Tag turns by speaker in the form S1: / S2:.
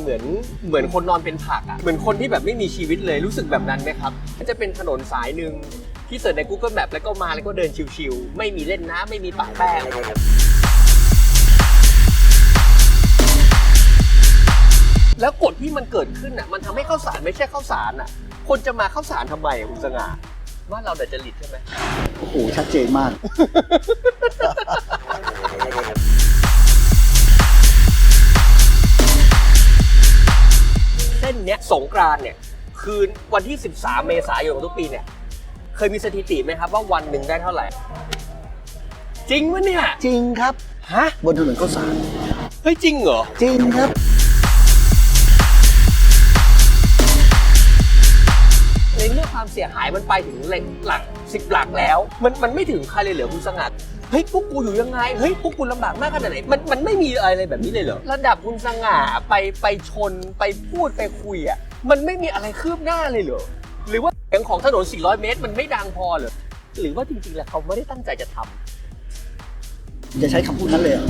S1: เหมือนเหมือนคนนอนเป็นผักอะเหมือนคนที่แบบไม่มีชีวิตเลยรู้สึกแบบนั้นไหมครับจะเป็นถนนสายหนึ่งที่เสิร์ชใน Google Map แล้วก็มาแล้วก็เดินชิวๆไม่มีเล่นน้ำไม่มีปะแป้งอะไรเลยแล้วกฎที่มันเกิดขึ้นอะมันทำให้ข้าวสารไม่ใช่ข้าวสารอะ คนจะมาข้าวสารทำไมคุณสง่าว่าเราเดัดจริตใช่ไหม
S2: โอ้โหชัดเจนมาก
S1: เส้นเนี้ยสงกรานต์เนี่ยคืนวันที่ 13 เมษายนของทุกปีเนี่ย เคยมีสถิติไหมครับว่าวันหนึ่งได้เท่าไหร่ จริงปะเนี่ย
S2: จริงครับ
S1: ฮะ
S2: บนถนนข้าวสาร
S1: เฮ้ยจริงเหรอ
S2: จริงครับ
S1: ความเสียหายมันไปถึงหลักหลักสิบหลักแล้ว มันมันไม่ถึงใครเลยเหรอคุณสงัดเฮ้ยพวกกูอยู่ยังไงเฮ้ยพวกกูลำบากมากขนาดไหนมันมันไม่มีอะไรแบบนี้เลยเหรอระดับคุณสง่าไปไปชนไปพูดไปคุยอะมันไม่มีอะไรคืบหน้าเลยเหรอหรือว่าเสียงของถนน 400 เมตร มันไม่ดังพอเหรอหรือว่าจริงๆแล้วเขาไม่ได้ตั้งใจจะทำ
S2: จะใช้คำพูดนั้นเลยเหรอ